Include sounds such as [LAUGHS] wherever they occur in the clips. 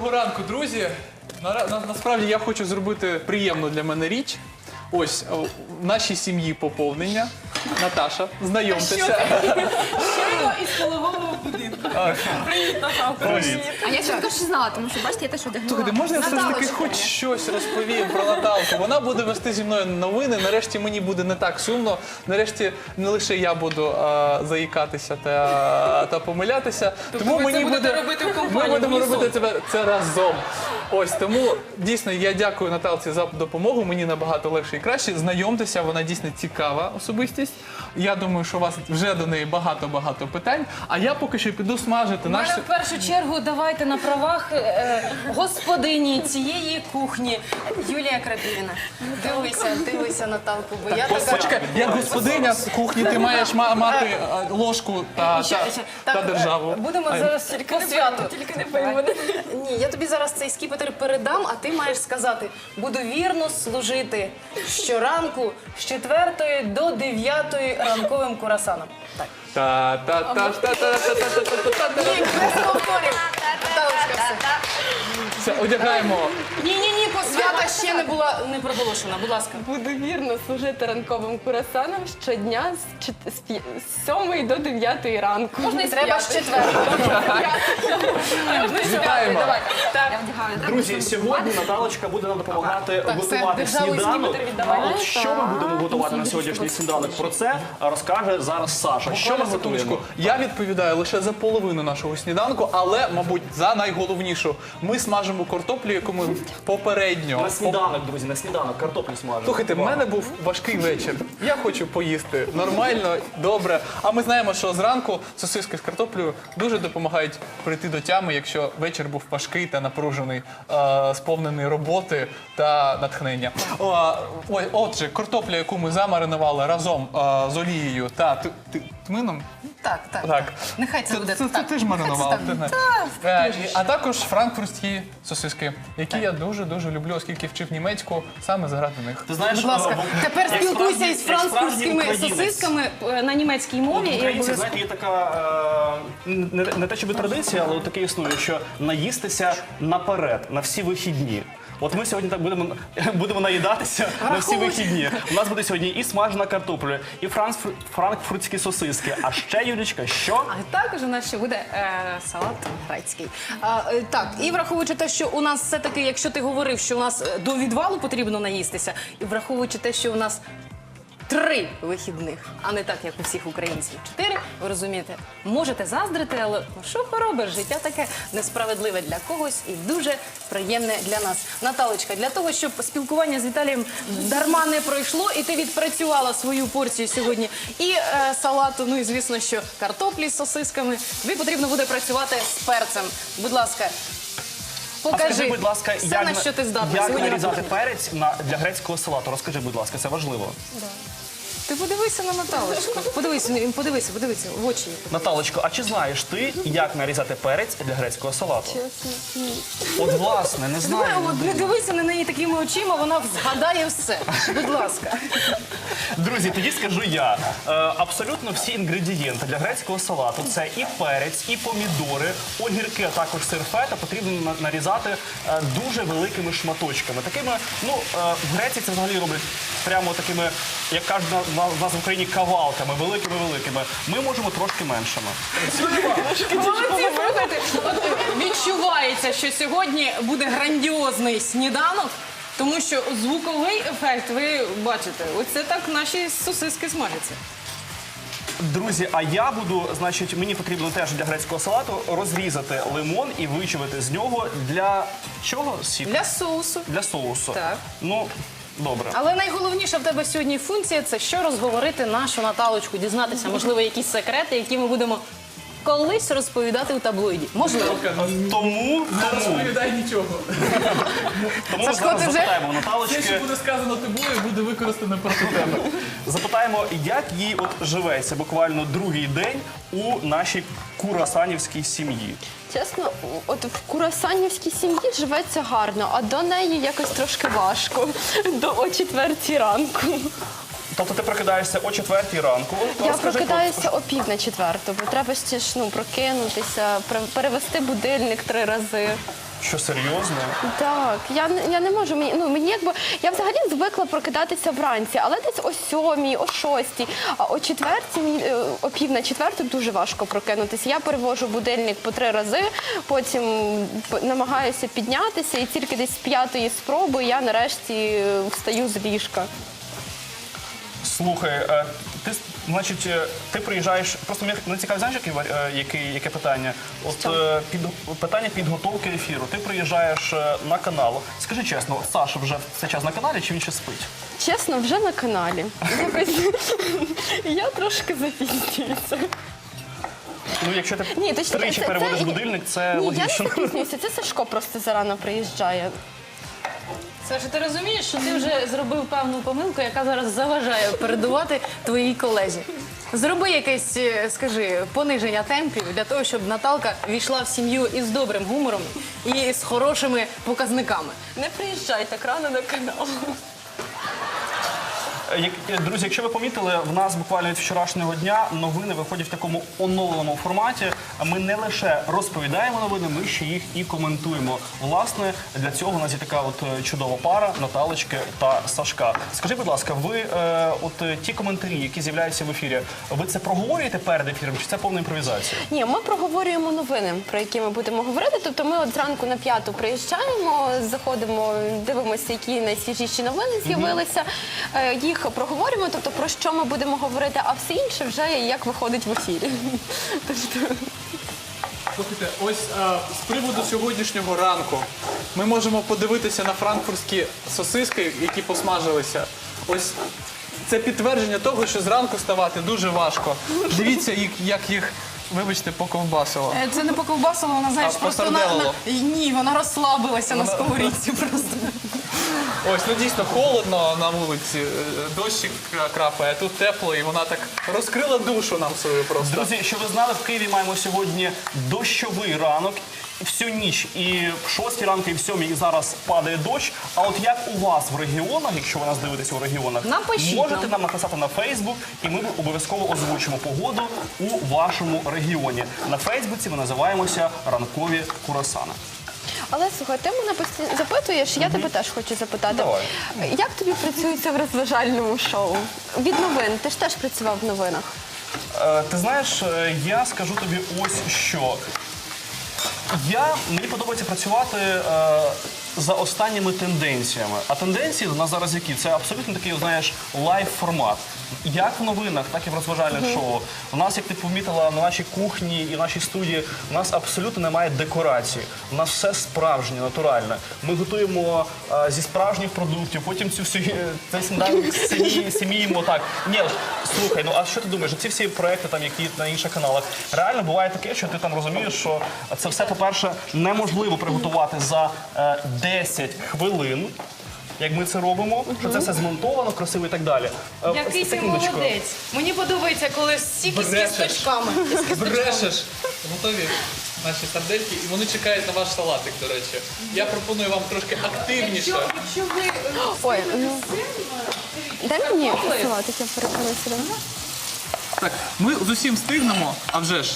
Доброго ранку, друзі. На, на- насправді я хочу зробити приємну для мене річ. Ось в нашій сім'ї поповнення. Наташа, знайомтеся. Щойно із пологового будинку. Привіт, Наталка. А я ще також знала, тому що бачите, я теж одягнула. Слухайте, можна я все ж таки Наталочку. хоч щось розповім про Наталку? Вона буде вести зі мною новини. Нарешті мені буде не так сумно. Нарешті не лише я буду а, заїкатися та, та помилятися. тому ви це мені будете буде робити в ми будемо в робити це, це разом. Ось тому дійсно я дякую Наталці за допомогу. Мені набагато легше і краще. Знайомтеся, вона дійсно цікава особистість. Я думаю, що у вас вже до неї багато-багато питань. А я поки що піду смажити наш. Мене в першу чергу давайте на правах е, господині цієї кухні Юлія Крапівіна. Дивися, дивися, Наталку, бо я така. Почекай, як господиня з кухні, ти маєш ма- мати е, ложку та, Ще- та, ще. та Так, державу. е, Будемо зараз по святу. Тільки не пий. Ні, я тобі зараз цей скіпетр передам, а ти маєш сказати: буду вірно служити щоранку з 4 до 9 ранковим курасаном. Так. Та все. Одягаємо. Ні, ні, ні, посвята ще не була не проголошена. Будь ласка. Буду вірно служити ранковим курасанам щодня з, чет- з, п'я- з 7 до 9 ранку. Можна і Треба з четвертого. Вітаємо. Я вдягаю, так? Друзі, сьогодні Наталочка буде нам допомагати все, готувати сніданок. скіпетр віддавай. А от що ми будемо готувати на сьогоднішній сніданок? Про це розкаже зараз Саша. Що ми готуємо? Я відповідаю лише за половину нашого сніданку, але, мабуть, за найголовнішу. Ми смажимо картоплю, яку ми попередньо. На сніданок, друзі, на сніданок картоплю смажимо. Слухайте, в мене був важкий вечір. Я хочу поїсти нормально, добре. А ми знаємо, що зранку сосиски з картоплею дуже допомагають прийти до тями, якщо вечір був важкий та напружений, е, сповнений роботи та натхнення. О, ой, отже, картопля, яку ми замаринували разом е, з олією та т- т- тмином. Так, так. Так. Нехай це буде Це, це так. ти ж маринував. Нехай це ти. Е, і- А також франкфуртські сосиски, які я дуже дуже люблю, оскільки вчив німецьку саме заради них. Ти знаєш, Будь ласка, е, тепер спілкуйся із французькими сосисками е, на німецькій мові. і українці, обов'язково- знаєте, є така е, не, не те, щоб традиція, але от таке існує, що наїстися наперед на всі вихідні. От ми сьогодні так будемо [LAUGHS] будемо наїдатися на всі вихідні. У нас буде сьогодні і смажена картопля, і франкфур- франкфуртські сосиски. А ще Юлічка, що? А також у нас ще буде е, салат грецький. Е, так, і враховуючи те, що у нас все-таки, якщо ти говорив, що у нас е, до відвалу потрібно наїстися, і враховуючи те, що у нас три вихідних, а не так, як у всіх українців. Чотири, ви розумієте, можете заздрити, але ну, що поробиш? Життя таке несправедливе для когось і дуже приємне для нас. Наталочка, для того, щоб спілкування з Віталієм дарма не пройшло, і ти відпрацювала свою порцію сьогодні і е, салату, ну і звісно, що картоплі з сосисками. Тобі потрібно буде працювати з перцем. Будь ласка. Покажи, а скажи, будь ласка, все, як, на що ти здатна як нарізати перець на, для грецького салату? Розкажи, будь ласка, це важливо. Ти подивися на Наталочку. Подивися, подивися, подивися в очі. Наталочко, а чи знаєш ти, як нарізати перець для грецького салату? Чесно, От власне, не Давай, знаю. от не дивися на неї такими очима, вона згадає все. Будь ласка. Друзі, тоді скажу я. Е, абсолютно всі інгредієнти для грецького салату це і перець, і помідори, огірки, а також сир фета потрібно на- нарізати е, дуже великими шматочками. Такими, ну е, в Греції це взагалі роблять прямо такими, як кажуть на- нас в Україні, кавалками, великими великими. Ми можемо трошки меншими. Молодці, слухайте. От відчувається, що сьогодні буде грандіозний сніданок. Тому що звуковий ефект, ви бачите, оце так наші сосиски смажаться. Друзі, а я буду, значить, мені потрібно теж для грецького салату розрізати лимон і вичавити з нього для чого? Сік? Для соусу. Для соусу. Так. Ну, добре. Але найголовніша в тебе сьогодні функція це що розговорити нашу Наталочку, дізнатися, можливо, якісь секрети, які ми будемо колись розповідати у таблоїді. Можливо. Тому, тому, Розповідай нічого. тому ми Сашко, зараз ти вже? запитаємо у Те, що буде сказано тобою, буде використано проти тебе. запитаємо, як їй от живеться буквально другий день у нашій курасанівській сім'ї. Чесно, от в курасанівській сім'ї живеться гарно, а до неї якось трошки важко. До о четвертій ранку. Тобто ти прокидаєшся о четвертій ранку. Я Розкажи прокидаюся о пів на четверту, бо треба ще ж ну, прокинутися, пре- перевести будильник три рази. Що серйозно? Так, я, не- я не можу. Мені, ну, мені якби, я взагалі звикла прокидатися вранці, але десь о сьомій, о шостій, а о четвертій, мені, е, о пів на четверту дуже важко прокинутися. Я перевожу будильник по три рази, потім п- намагаюся піднятися, і тільки десь з п'ятої спроби я нарешті е, встаю з ліжка. Слухай, е, ти значить, е, ти приїжджаєш. Просто мене мене цікавить, знаєш, яке, вар- е, яке, яке питання? От е, під питання підготовки ефіру. Ти приїжджаєш е, на канал. Скажи чесно, от Саша вже в цей час на каналі чи він ще спить? Чесно, вже на каналі. Якось я трошки запізнююся. Ну, якщо ти Ні, точніше, тричі це- переводиш це- будильник, це Ні, логічно. я не запізнююся. Це Сашко просто зарано приїжджає. Саша, ти розумієш, що ти вже зробив певну помилку, яка зараз заважає передувати твоїй колезі. Зроби якесь, е, скажи, пониження темпів для того, щоб Наталка війшла в сім'ю із добрим гумором і з хорошими показниками. Не приїжджай так рано на канал. Як, е, друзі, якщо ви помітили, в нас буквально від вчорашнього дня новини виходять в такому оновленому форматі. Ми не лише розповідаємо новини, ми ще їх і коментуємо. Власне, для цього у нас є така от е, чудова пара Наталочки та Сашка. Скажи, будь ласка, ви е, от е, ті коментарі, які з'являються в ефірі, ви це проговорюєте перед ефіром, чи це повна імпровізація? Ні, ми проговорюємо новини, про які ми будемо говорити. Тобто ми от зранку на п'яту приїжджаємо, заходимо, дивимося, які найсвіжіші новини з'явилися. е, Їх проговорюємо, тобто про що ми будемо говорити, а все інше вже як виходить в ефірі. [LAUGHS] Тобто, Слухайте, ось а, з приводу сьогоднішнього ранку ми можемо подивитися на франкфуртські сосиски, які посмажилися. Ось це підтвердження того, що зранку ставати дуже важко. Дивіться, як, як їх, вибачте, поковбасило. Е, Це не по ковбасу, вона знаєш, А, просто на, посарделило. на ні, вона розслабилася на сковорідці просто. Ось, ну дійсно холодно на вулиці, е, дощик крапає, тут тепло, і вона так розкрила душу нам свою просто. Друзі, що ви знали, в Києві маємо сьогодні дощовий ранок. Всю ніч і в 6 ранку, і в 7 і зараз падає дощ. А от як у вас в регіонах, якщо ви нас дивитеся у регіонах, Напишіть можете нам. нам написати на Фейсбук, і ми обов'язково озвучимо погоду у вашому регіоні. На Фейсбуці ми називаємося ранкові курасани. Але слухай, ти мене постійно запитуєш, я тебе теж хочу запитати. Давай. Як тобі працюється в розважальному шоу? Від новин, ти ж теж працював в новинах. Е, ти знаєш, е, я скажу тобі ось що. Я мені подобається працювати е, за останніми тенденціями. А тенденції у нас зараз які? Це абсолютно такий, знаєш, лайв формат. Як в новинах, так і в розважальних шоу. У нас, як ти помітила, на нашій кухні і в нашій студії, у нас абсолютно немає декорації. У нас все справжнє, натуральне. Ми готуємо е, зі справжніх продуктів, потім цю всю цей сніданок сім'ї сім'їмо так. Ні, слухай, ну а що ти думаєш? Ці всі проекти, там, які на інших каналах, реально буває таке, що ти там розумієш, що це все, по-перше, неможливо приготувати за е, 10 хвилин. Як ми це робимо, що це все змонтовано, красиво і так далі. Е, Який ти секундочку. молодець. Мені подобається, коли стільки з Брешеш. кісточками. Брешеш. Готові наші сардельки, і вони чекають на ваш салатик, до речі. Я пропоную вам трошки активніше. Якщо, якщо ви Ой, ну дай мені салатик, я переконуся. Так, ми з усім встигнемо, а вже ж.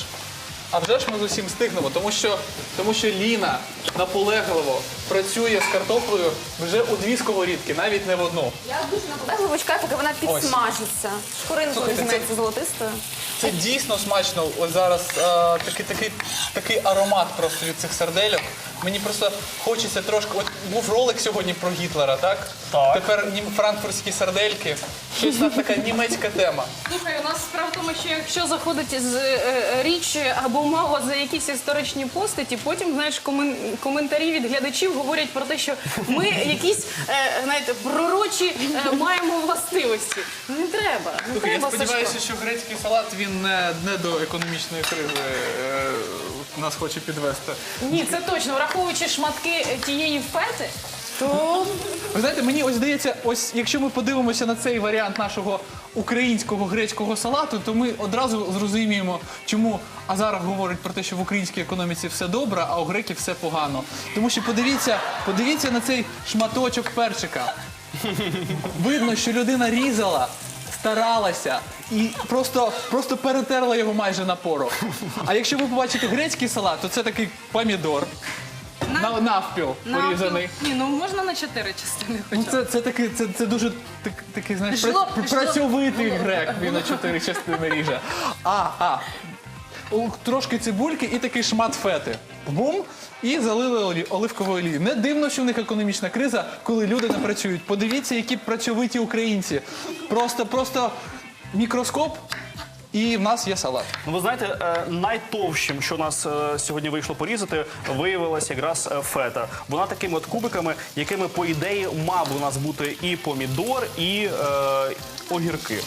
А вже ж ми з усім стигнемо, тому що, тому що Ліна наполегливо працює з картоплею вже у дві сковорідки, навіть не в одну. Я дуже наполегливо чекаю, поки вона підсмажиться. Шкуринку Слухайте, візьметься золотистою. Це дійсно смачно. Ось зараз е, такий, такий, такий аромат просто від цих сардельок. Мені просто хочеться трошки. От був ролик сьогодні про Гітлера, так? Так. Тепер нім- франкфуртські сардельки. Щось там така німецька тема. Слухай, у нас справа в тому, що якщо заходить з е, е, річ або мова за якісь історичні постаті, потім знаєш комен- коментарі від глядачів говорять про те, що ми якісь е, знаєте пророчі е, маємо властивості. Не треба, не Слухай, я треба сподіваюся, що грецький салат він не, не до економічної кризи е, нас хоче підвести. Ні, це точно. Враховуючи шматки е, тієї фети, то Ви знаєте, мені ось здається, ось якщо ми подивимося на цей варіант нашого українського грецького салату, то ми одразу зрозуміємо, чому Азаров говорить про те, що в українській економіці все добре, а у греків все погано. Тому що подивіться, подивіться на цей шматочок перчика. Видно, що людина різала. Старалася і просто, просто перетерла його майже на порох. А якщо ви побачите грецький салат, то це такий помідор, на, навпіл порізаний. Ні, ну можна на чотири частини. Ну, це, це такий, це, це дуже так, такий, знаєш, Жлоб, пра- жлоб. працьовитий грек. Він на чотири частини ріже. А, а. Трошки цибульки і такий шмат фети. Бум! І залили олі- оливковою олією. Не дивно, що в них економічна криза, коли люди не працюють. Подивіться, які працьовиті українці. Просто, просто мікроскоп, і в нас є салат. Ну, ви знаєте, е, найтовщим, що нас е, сьогодні вийшло порізати, виявилася якраз е, фета. Вона такими от кубиками, якими, по ідеї, мав у нас бути і помідор, і е, огірки.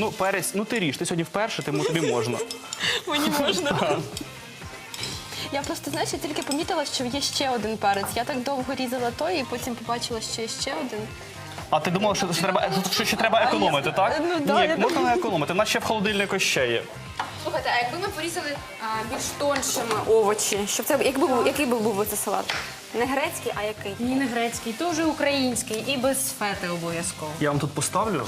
Ну, перець, ну ти ріж, ти сьогодні вперше, тому тобі можна. [LAUGHS] Мені можна. Я просто знаєш, я тільки помітила, що є ще один перець. Я так довго різала той, і потім побачила, що є ще один. А ти думала, що, що, треба, що ще треба економити, так? Ну, да, Ні, я можна не економити. У нас ще в холодильнику ще є. Слухайте, а якби ми порізали а, більш тоншими овочі, щоб це якби був, який би був це салат? Не грецький, а який? Ні, не грецький, теж український і без фети обов'язково. Я вам тут поставлю.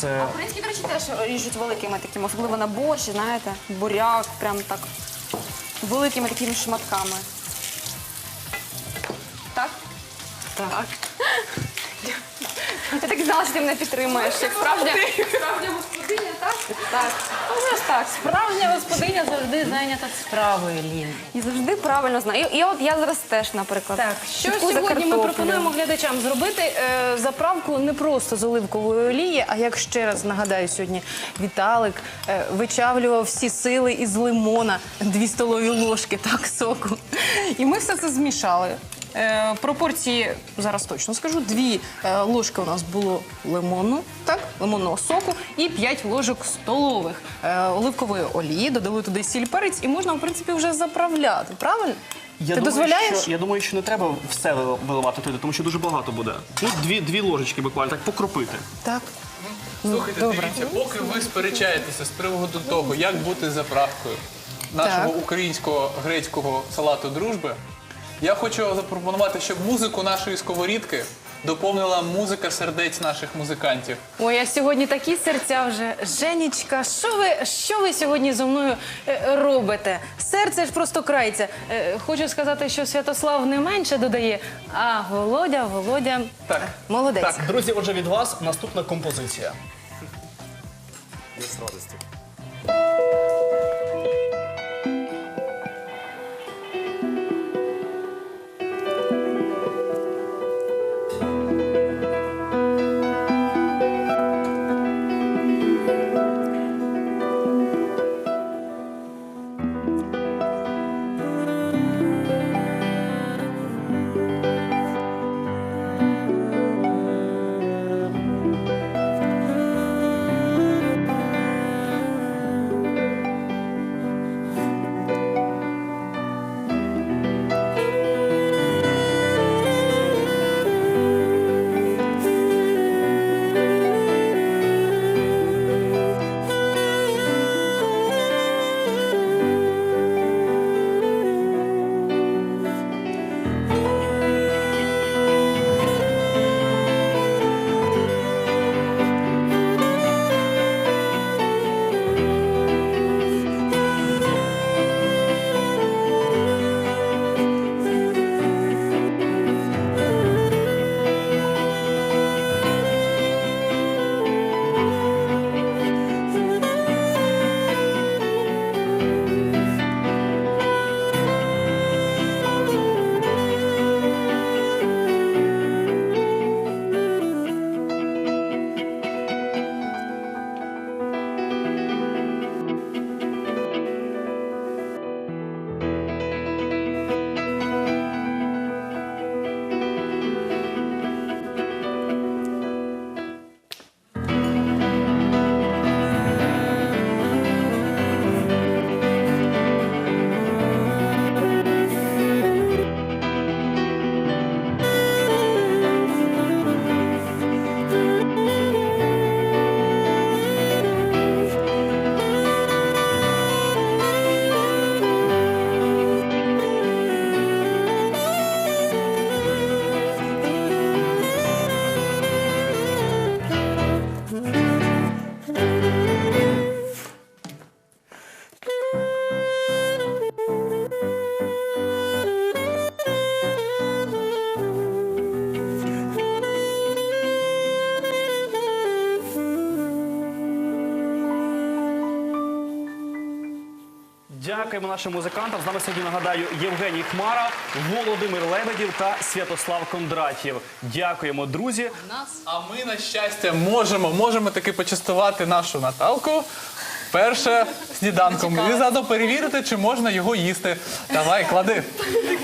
Це Українські, до речі, теж ріжуть великими такими, особливо на борщ, знаєте, буряк, прям так великими такими шматками. Так? Так. Я так знала, що ти мене підтримуєш. Як справжня, справжня так? Так. Ну, ж так. Справжня господиня завжди зайнята справою, Лін. І завжди правильно знаю. І, і от я зараз теж, наприклад. Так, що слідкую за Сьогодні ми картоплею. пропонуємо глядачам зробити е, заправку не просто з оливкової олії, а як ще раз нагадаю, сьогодні Віталик е, вичавлював всі сили із лимона, дві столові ложки так соку. І ми все це змішали. Е, пропорції зараз точно скажу. Дві е, ложки у нас було лимону, так, лимонного соку і 5 ложок столових е, оливкової олії. Додали туди сіль перець, і можна, в принципі, вже заправляти. Правильно? Я Ти думаю, дозволяєш? Що, я думаю, що не треба все вили- виливати туди, тому що дуже багато буде. Ну, дві, дві ложечки буквально, так покропити. Так. Слухайте, Добре. дивіться, поки ви сперечаєтеся з приводу того, як бути заправкою нашого Так. українського грецького салату дружби, я хочу запропонувати, щоб музику нашої сковорідки доповнила музика сердець наших музикантів. Ой, а сьогодні такі серця вже. Женічка, що ви, що ви сьогодні зі мною е, робите? Серце ж просто крається. Е, хочу сказати, що Святослав не менше додає, а Володя, Володя Так. молодець. Так. Друзі, отже, від вас наступна композиція. Дякуємо нашим музикантам. З нами сьогодні нагадаю Євгеній Хмара, Володимир Лебедів та Святослав Кондратів. Дякуємо, друзі. А ми, на щастя, можемо, можемо таки почастувати нашу Наталку. Перше сніданком і заодно перевірити, чи можна його їсти. Давай, клади.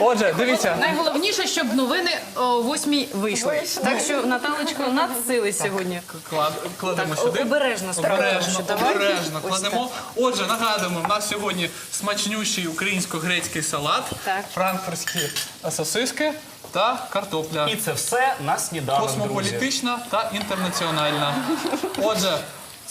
Отже, дивіться, Найголовніше, щоб новини о восьмій вийшли. Так що, Наталочко, надсили сьогодні. клад, кладемо Так, сюди. обережно справа, Обережно, що давай. обережно Ось кладемо. Отже, нагадуємо, в нас сьогодні смачнющий українсько-грецький салат, Так. франкфуртські сосиски та картопля. І це все на сніданок. друзі. Космополітична та інтернаціональна. Отже,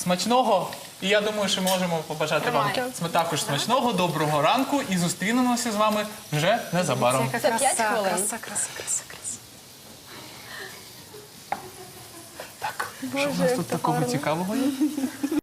смачного. І я думаю, що можемо побажати вам см- також смачного, доброго ранку і зустрінемося з вами вже незабаром. За 5 хвилин. Краса, краса, краса, краса. Що в нас тут такого цікавого є?